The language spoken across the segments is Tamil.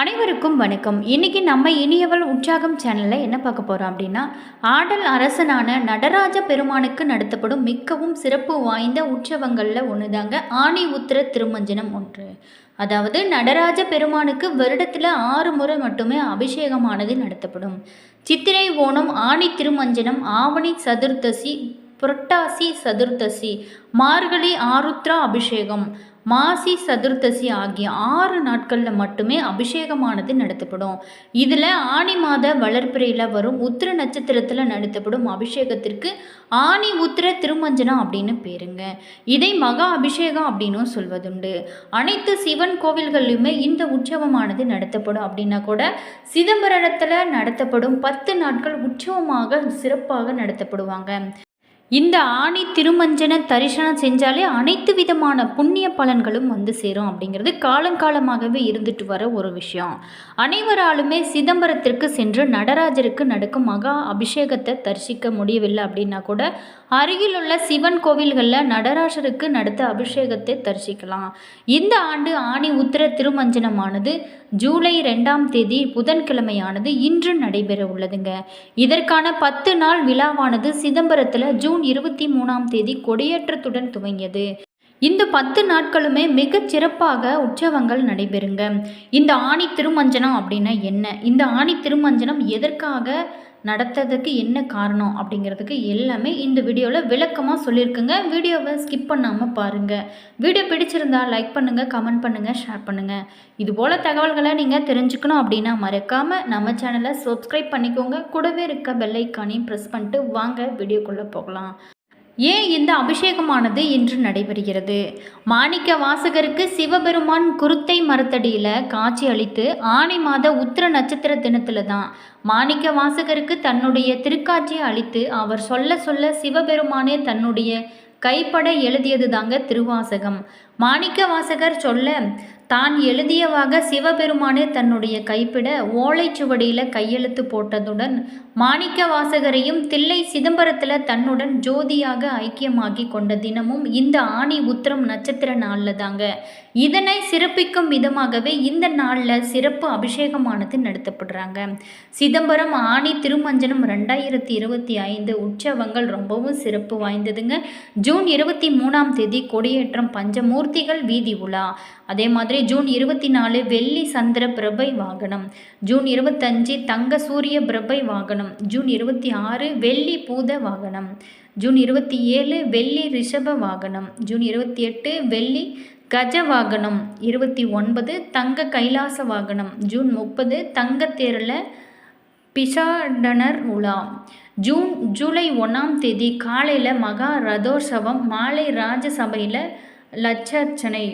அனைவருக்கும் வணக்கம். இன்னைக்கு நம்ம இனியவள் உற்சாகம் சேனலில் என்ன பார்க்க போகிறோம் அப்படின்னா ஆடல் அரசனான நடராஜ பெருமானுக்கு நடத்தப்படும் மிகவும் சிறப்பு வாய்ந்த உற்சவங்களில் ஒன்று தாங்க ஆணி உத்திர திருமஞ்சனம் ஒன்று. அதாவது நடராஜ பெருமானுக்கு வருடத்தில் ஆறு முறை மட்டுமே அபிஷேகமானது நடத்தப்படும். சித்திரை ஓணம் ஆணி திருமஞ்சனம் ஆவணி சதுர்த்தசி புரட்டாசி சதுர்த்தசி மார்கழி ஆருத்ரா அபிஷேகம் மாசி சதுர்த்தசி ஆகிய ஆறு நாட்களில் மட்டுமே அபிஷேகமானது நடத்தப்படும். இதில் ஆணி மாத வளர்ப்பிறையில் வரும் உத்திர நட்சத்திரத்தில் நடத்தப்படும் அபிஷேகத்திற்கு ஆணி உத்திர திருமஞ்சனம் அப்படின்னு பேருங்க. இதை மகா அபிஷேகம் அப்படின்னும் சொல்வதுண்டு. அனைத்து சிவன் கோவில்கள்லையுமே இந்த உற்சவமானது நடத்தப்படும். அப்படின்னா கூட சிதம்பரத்தில் நடத்தப்படும் பத்து நாட்கள் உற்சவமாக சிறப்பாக நடத்தப்படுவாங்க. இந்த ஆணி திருமஞ்சன தரிசனம் செஞ்சாலே அனைத்து விதமான புண்ணிய பலன்களும் வந்து சேரும் அப்படிங்கிறது காலங்காலமாகவே இருந்துட்டு வர ஒரு விஷயம். அனைவராலுமே சிதம்பரத்திற்கு சென்று நடராஜருக்கு நடக்கும் மகா அபிஷேகத்தை தரிசிக்க முடியவில்லை அப்படின்னா கூட அருகிலுள்ள சிவன் கோவில்களில் நடராஜருக்கு நடத்த அபிஷேகத்தை தரிசிக்கலாம். இந்த ஆண்டு ஆணி உத்திர திருமஞ்சனமானது ஜூலை ரெண்டாம் தேதி புதன்கிழமையானது இன்று நடைபெற உள்ளதுங்க. இதற்கான பத்து நாள் விழாவானது சிதம்பரத்தில் ஜூன் இருபத்தி மூணாம் தேதி கொடியேற்றத்துடன் துவங்கியது. இந்த பத்து நாட்களுமே மிகச் சிறப்பாக உற்சவங்கள் நடைபெறுங்க. இந்த ஆணி திருமஞ்சனம் அப்படின்னா என்ன? இந்த ஆணி திருமஞ்சனம் எதற்காக நடத்ததுக்கு என்ன காரணம் அப்படிங்கிறதுக்கு எல்லாமே இந்த வீடியோவில் விளக்கமாக சொல்லியிருக்குங்க. வீடியோவை ஸ்கிப் பண்ணாமல் பாருங்கள் வீடியோ பிடிச்சிருந்தா லைக் பண்ணுங்கள் கமெண்ட் பண்ணுங்கள் ஷேர் பண்ணுங்கள் இதுபோல் தகவல்களை நீங்கள் தெரிஞ்சுக்கணும் அப்படின்னா மறக்காமல் நம்ம சேனலை சப்ஸ்கிரைப் பண்ணிக்கோங்க. கூடவே இருக்க பெல்லைக்கானையும் ப்ரெஸ் பண்ணிட்டு வாங்க வீடியோக்குள்ளே போகலாம். ஏன் இந்த அபிஷேகமானது இன்று நடைபெறுகிறது? மாணிக்க வாசகருக்கு சிவபெருமான் குருத்தை மரத்தடியில் காட்சி அளித்து ஆணி மாத உத்திர நட்சத்திர தினத்தில் தான் மாணிக்க வாசகருக்கு தன்னுடைய திருக்காட்சியை அளித்து அவர் சொல்ல சொல்ல சிவபெருமானே தன்னுடைய கைப்பட எழுதியது தாங்க திருவாசகம். மாணிக்க வாசகர் சொல்ல தான் எழுதியவாக சிவபெருமானே தன்னுடைய கைப்பிட ஓலைச்சுவடியில் கையெழுத்து போட்டதுடன் மாணிக்க வாசகரையும் தில்லை சிதம்பரத்தில் தன்னுடன் ஜோதியாக ஐக்கியமாகி கொண்ட தினமும் இந்த ஆணி உத்திரம் நட்சத்திர நாளில் தாங்க. இதனை சிறப்பிக்கும் விதமாகவே இந்த நாளில் சிறப்பு அபிஷேகமானது நடத்தப்படுறாங்க. சிதம்பரம் ஆணி திருமஞ்சனம் ரெண்டாயிரத்தி இருபத்தி ஐந்து உற்சவங்கள் ரொம்பவும் சிறப்பு வாய்ந்ததுங்க. ஜூன் இருபத்தி மூணாம் தேதி கொடியேற்றம் பஞ்சமூர்த்திகள் வீதி உலா. அதே மாதிரி ஜூன் இருபத்தி நாலு வெள்ளி சந்திர பிரபை வாகனம். ஜூன் இருபத்தஞ்சு தங்க சூரிய பிரபை வாகனம். ஜூன் இருபத்தி ஆறு வெள்ளி பூத வாகனம். ஜூன் இருபத்தி ஏழு வெள்ளி ரிஷப வாகனம். ஜூன் இருபத்தி எட்டு வெள்ளி கஜ வாகனம் இருபத்தி ஒன்பது தங்க கைலாச வாகனம் ஜூன் முப்பது தங்கத்தேரில் பிஷாடனர் உலா. ஜூன் ஜூலை ஒன்றாம் தேதி காலையில் மகா ரதோற்சவம் மாலை ராஜசபையில் லட்சர்ச்சனை.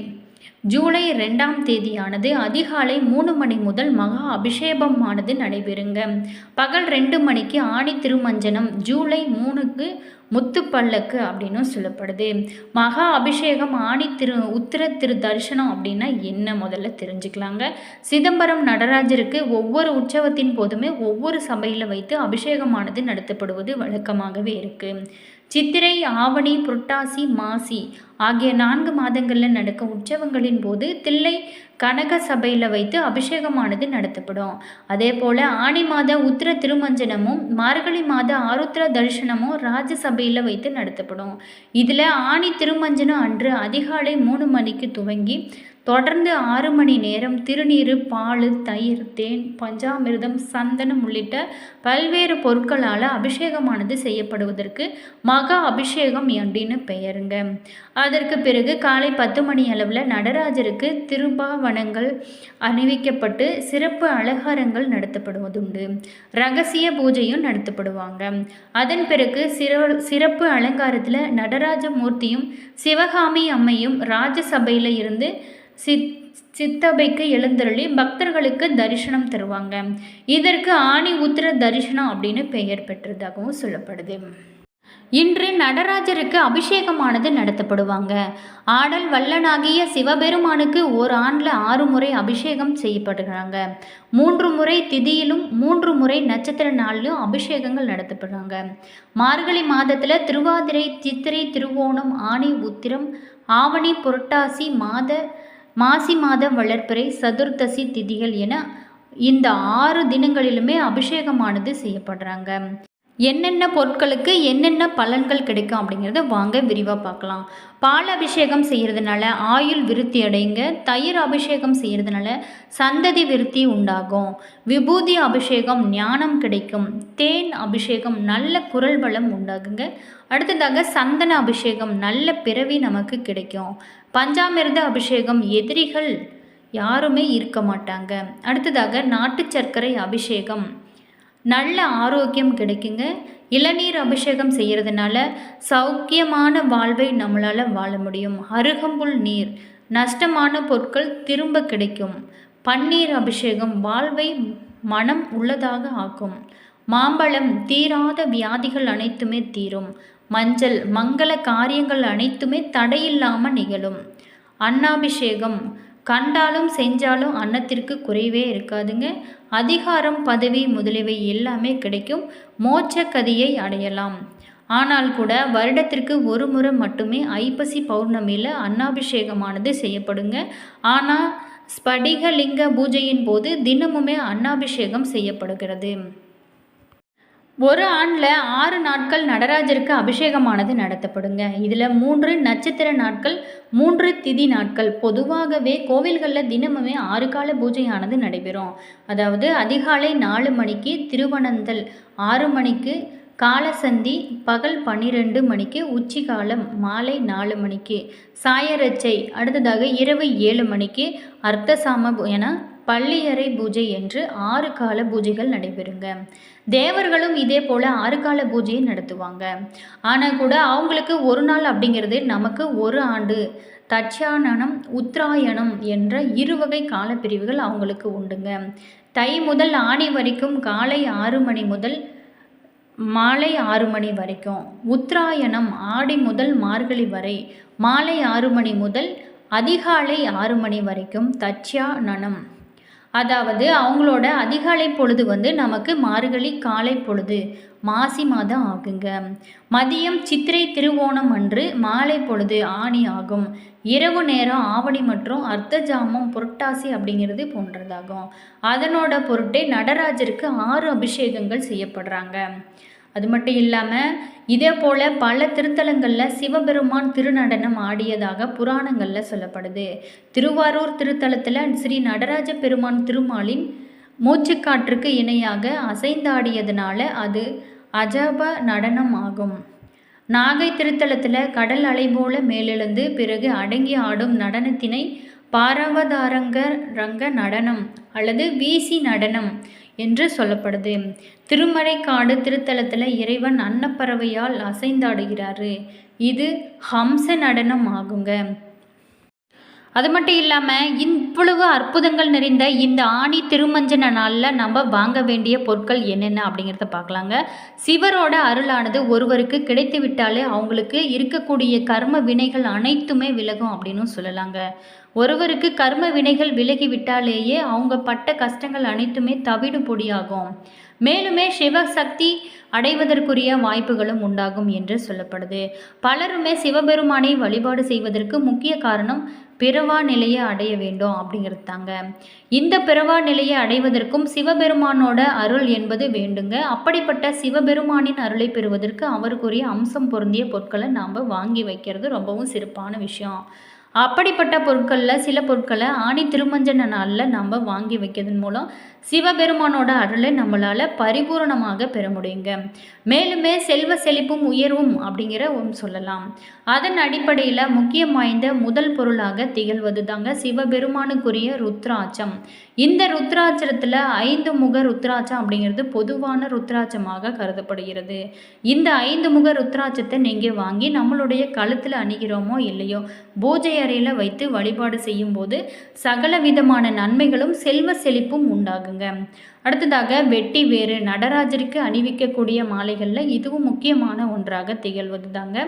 ஜூலை ரெண்டாம் தேதியானது அதிகாலை மூணு மணி முதல் மகா அபிஷேகமானது நடைபெறுங்க. பகல் ரெண்டு மணிக்கு ஆணி திருமஞ்சனம் ஜூலை மூணுக்கு முத்துப்பல்லக்கு அப்படின்னு சொல்லப்படுது. மகா அபிஷேகம் ஆணி திரு உத்திர திரு தரிசனம் அப்படின்னா என்ன முதல்ல தெரிஞ்சுக்கலாங்க. சிதம்பரம் நடராஜருக்கு ஒவ்வொரு உற்சவத்தின் போதுமே ஒவ்வொரு சபையில் வைத்து அபிஷேகமானது நடத்தப்படுவது வழக்கமாகவே இருக்குது சித்திரை ஆவணி புரட்டாசி மாசி ஆகிய நான்கு மாதங்களில் நடக்கும் உற்சவங்களின் போது தில்லை கனக சபையில் வைத்து அபிஷேகமானது நடத்தப்படும். அதே போல் ஆணி மாத உத்திர திருமஞ்சனமும் மார்கழி மாத ஆருத்ர தரிசனமும் ராஜசபையில் வைத்து நடத்தப்படும். இதில் ஆணி திருமஞ்சனம் அன்று அதிகாலை மூணு மணிக்கு துவங்கி தொடர்ந்து ஆறு மணி நேரம் திருநீர் பால் தயிர் தேன் பஞ்சாமிர்தம் சந்தனம் உள்ளிட்ட பல்வேறு பொருட்களால் அபிஷேகமானது செய்யப்படுவதற்கு மகா அபிஷேகம் அப்படின்னு பெயருங்க. அதற்கு பிறகு காலை பத்து மணி அளவில் நடராஜருக்கு திருபாவனங்கள் அணிவிக்கப்பட்டு சிறப்பு அலங்காரங்கள் நடத்தப்படுவதுண்டு. ரகசிய பூஜையும் நடத்தப்படுவாங்க. அதன் பிறகு சிற சிறப்பு அலங்காரத்தில் நடராஜ மூர்த்தியும் சிவகாமி அம்மையும் ராஜசபையில் இருந்து சித் சித்தபைக்கு எழுந்தருளி பக்தர்களுக்கு தரிசனம் தருவாங்க. இதற்கு ஆணி உத்திர தரிசனம் அப்படின்னு பெயர் பெற்றதாகவும் சொல்லப்படுது. இன்று நடராஜருக்கு அபிஷேகமானது நடத்தப்படுவாங்க. ஆடல் வல்லனாகிய சிவபெருமானுக்கு ஓர் ஆண்டில் ஆறு முறை அபிஷேகம் செய்யப்படுகிறாங்க மூன்று முறை திதியிலும் மூன்று முறை நட்சத்திர நாளிலும் அபிஷேகங்கள் நடத்தப்படுறாங்க. மார்கழி மாதத்தில் திருவாதிரை சித்திரை திருவோணம் ஆணி உத்திரம் ஆவணி புரட்டாசி மாத மாசி மாத வளர்ப்பிறை சதுர்த்தசி திதிகள் என இந்த ஆறு தினங்களிலுமே அபிஷேகமானது செய்யப்படுறாங்க. என்னென்ன பொருட்களுக்கு என்னென்ன பலன்கள் கிடைக்கும் அப்படிங்கிறத வாங்க விரிவாக பார்க்கலாம். பால் அபிஷேகம் செய்கிறதுனால ஆயுள் விருத்தி அடைங்க தயிர் அபிஷேகம் செய்கிறதுனால சந்ததி விருத்தி உண்டாகும். விபூதி அபிஷேகம் ஞானம் கிடைக்கும். தேன் அபிஷேகம் நல்ல குரல் வளம் உண்டாகுங்க. அடுத்ததாக சந்தன அபிஷேகம் நல்ல பிறவி நமக்கு கிடைக்கும். பஞ்சாமிர்த அபிஷேகம் எதிரிகள் யாருமே இருக்க மாட்டாங்க. அடுத்ததாக நாட்டு சர்க்கரை அபிஷேகம். நல்ல ஆரோக்கியம் கிடைக்குங்க. இளநீர் அபிஷேகம் செய்கிறதுனால சௌக்கியமான வாழ்வை நம்மளால் வாழ முடியும். அருகம்புல் நீர் நஷ்டமான பொருட்கள் திரும்ப கிடைக்கும். பன்னீர் அபிஷேகம் வாழ்வை மனம் உள்ளதாக ஆக்கும். மாம்பழம் தீராத வியாதிகள் அனைத்துமே தீரும். மஞ்சள் மங்கள காரியங்கள் அனைத்துமே தடையில்லாமல் நிகழும். அன்னாபிஷேகம் கண்டாலும் செஞ்சாலும் அன்னத்திற்கு குறைவே இருக்காதுங்க. அதிகாரம் பதவி முதலியவை எல்லாமே கிடைக்கும். மோட்ச கதியை அடையலாம். ஆனால் கூட வருடத்திற்கு ஒரு முறை மட்டுமே ஐப்பசி பௌர்ணமியில் அன்னாபிஷேகமானது செய்யப்படுங்க. ஆனால் ஸ்படிகலிங்க பூஜையின் போது தினமுமே அன்னாபிஷேகம் செய்யப்படுகிறது. ஒரு ஆண்டில் ஆறு நாட்கள் நடராஜருக்கு அபிஷேகமானது நடத்தப்படுங்க. இதில் மூன்று நட்சத்திர நாட்கள் மூன்று திதி நாட்கள். பொதுவாகவே கோவில்களில் தினமுமே ஆறு கால பூஜையானது நடைபெறும். அதாவது அதிகாலை நாலு மணிக்கு திருவனந்தல் ஆறு மணிக்கு காலசந்தி பகல் பன்னிரெண்டு மணிக்கு உச்சிகாலம் மாலை நாலு மணிக்கு சாயரச்சை அடுத்ததாக இரவு ஏழு மணிக்கு அர்த்தசாம என பள்ளியறை பூஜை என்று ஆறு கால பூஜைகள் நடைபெறுங்க. தேவர்களும் இதே போல் ஆறு கால பூஜையை நடத்துவாங்க. ஆனால் கூட அவங்களுக்கு ஒரு நாள் அப்படிங்கிறது நமக்கு ஒரு ஆண்டு. தட்சானனம் உத்ராயணம் என்ற இருவகை காலப்பிரிவுகள் அவங்களுக்கு உண்டுங்க. தை முதல் ஆணி வரைக்கும் காலை ஆறு மணி முதல் மாலை ஆறு மணி வரைக்கும். உத்தராயணம் ஆடி முதல் மார்கழி வரை மாலை ஆறு மணி முதல் அதிகாலை ஆறு மணி வரைக்கும் தட்சானனம் அதாவது அவங்களோட அதிகாலை பொழுது வந்து நமக்கு மார்கழி காலை பொழுது மாசி மாதம் ஆகுங்க. மதியம் சித்திரை திருவோணம் அன்று மாலை பொழுது ஆணி ஆகும். இரவு நேரம் ஆவணி மற்றும் அர்த்தஜாமம் புரட்டாசி அப்படிங்கிறது போன்றதாகும். அதனோட பொருட்டே நடராஜருக்கு ஆறு அபிஷேகங்கள் செய்யப்படுறாங்க. அது மட்டும் இல்லாமல் இதே போல் பல திருத்தலங்களில் சிவபெருமான் திருநடனம் ஆடியதாக புராணங்களில் சொல்லப்படுது. திருவாரூர் திருத்தலத்தில் ஸ்ரீ நடராஜ பெருமான் திருமாலின் மூச்சுக்காற்றுக்கு இணையாக அசைந்தாடியதுனால அது அஜப நடனம் ஆகும். நாகை திருத்தலத்தில் கடல் அலை போல மேலெழுந்து பிறகு அடங்கி ஆடும் நடனத்தினை பாரவதாரங்க ரங்க நடனம் அல்லது வீசி நடனம் என்று சொல்லப்படுது. திருமறைக்காடு திருத்தலத்தில் இறைவன் அன்னப்பறவையால் அசைந்தாடுகிறாரு. இது ஹம்ச நடனம் ஆகுங்க அது மட்டும் இல்லாமல் இவ்வளவு அற்புதங்கள் நிறைந்த இந்த ஆணி திருமஞ்சன நாளில் நம்ம வாங்க வேண்டிய பொருட்கள் என்னென்ன அப்படிங்கிறத பார்க்கலாங்க. சிவரோட அருளானது ஒருவருக்கு கிடைத்து விட்டாலே அவங்களுக்கு இருக்கக்கூடிய கர்ம வினைகள் அனைத்துமே விலகும் அப்படின்னு சொல்லலாங்க. ஒருவருக்கு கர்ம வினைகள் விலகி விட்டாலேயே அவங்க பட்ட கஷ்டங்கள் அனைத்துமே தவிடு பொடியாகும். மேலுமே சிவசக்தி அடைவதற்குரிய வாய்ப்புகளும் உண்டாகும் என்று சொல்லப்படுது. பலருமே சிவபெருமானை வழிபாடு செய்வதற்கு முக்கிய காரணம் பிறவா நிலையை அடைய வேண்டும் அப்படிங்கிறது தாங்க இந்த பிறவா நிலையை அடைவதற்கும் சிவபெருமானோட அருள் என்பது வேண்டுங்க. அப்படிப்பட்ட சிவபெருமானின் அருளை பெறுவதற்கு அவருக்குரிய அம்சம் பொருந்திய பொருட்களை நாம் வாங்கி வைக்கிறது ரொம்பவும் சிறப்பான விஷயம். அப்படிப்பட்ட பொருட்களில் சில பொருட்களை ஆணி திருமஞ்சன நாளில் நம்ம வாங்கி வைக்கிறதன் மூலம் சிவபெருமானோட அருளை நம்மளால் பரிபூரணமாக பெற முடியுங்க. மேலுமே செல்வ செழிப்பும் உயர்வும் அப்படிங்கிற சொல்லலாம். அதன் அடிப்படையில் முக்கியம் வாய்ந்த முதல் பொருளாக திகழ்வது தாங்க சிவபெருமானுக்குரிய ருத்ராட்சம். இந்த ருத்ராட்சத்தில் ஐந்து முக ருத்ராட்சம் அப்படிங்கிறது பொதுவான ருத்ராட்சமாக கருதப்படுகிறது. இந்த ஐந்து முக ருத்ராட்சத்தை நீங்கள் வாங்கி நம்மளுடைய கழுத்தில் அணிகிறோமோ இல்லையோ பூஜை அறையில் வைத்து வழிபாடு செய்யும்போது சகல விதமான நன்மைகளும் செல்வ செழிப்பும் உண்டாகுங்க. அடுத்ததாக வெட்டி வேறு நடராஜருக்கு அணிவிக்கக்கூடிய மாலைகளில் இதுவும் முக்கியமான ஒன்றாக திகழ்வது தாங்க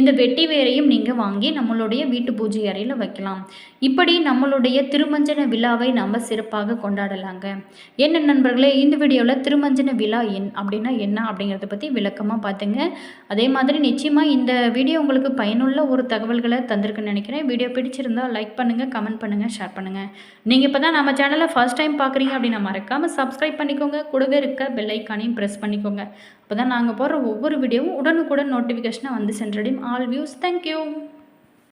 இந்த வெட்டி வேரையும் நீங்கள் வாங்கி நம்மளுடைய வீட்டு பூஜை அறையில் வைக்கலாம். இப்படி நம்மளுடைய திருமஞ்சன விழாவை நம்ம சிறப்பாக கொண்டாடலாங்க. என்ன நண்பர்களே இந்த வீடியோவில் திருமஞ்சன விழா என் அப்படின்னா என்ன அப்படிங்கிறத பற்றி விளக்கமாக பார்த்துங்க அதே மாதிரி நிச்சயமாக இந்த வீடியோ உங்களுக்கு பயனுள்ள ஒரு தகவல்களை தந்திருக்குன்னு நினைக்கிறேன். வீடியோ பிடிச்சிருந்தா லைக் பண்ணுங்கள் கமெண்ட் பண்ணுங்கள் ஷேர் பண்ணுங்கள் நீங்கள் இப்போ தான் நம்ம சேனலை ஃபர்ஸ்ட் டைம் பார்க்குறீங்க அப்படின்னா மறக்காமல் சப் சப்ஸ்கிரைப் பண்ணிக்கோங்க. கூடவே இருக்க பெல் ஐக்கானையும் ப்ரெஸ் பண்ணிக்கோங்க. அப்போ தான் நாங்கள் போடுற ஒவ்வொரு வீடியோவும் உடனுக்குடன் நோட்டிஃபிகேஷனாக வந்து சென்றடையும் ஆல் வியூஸ் தேங்க்யூ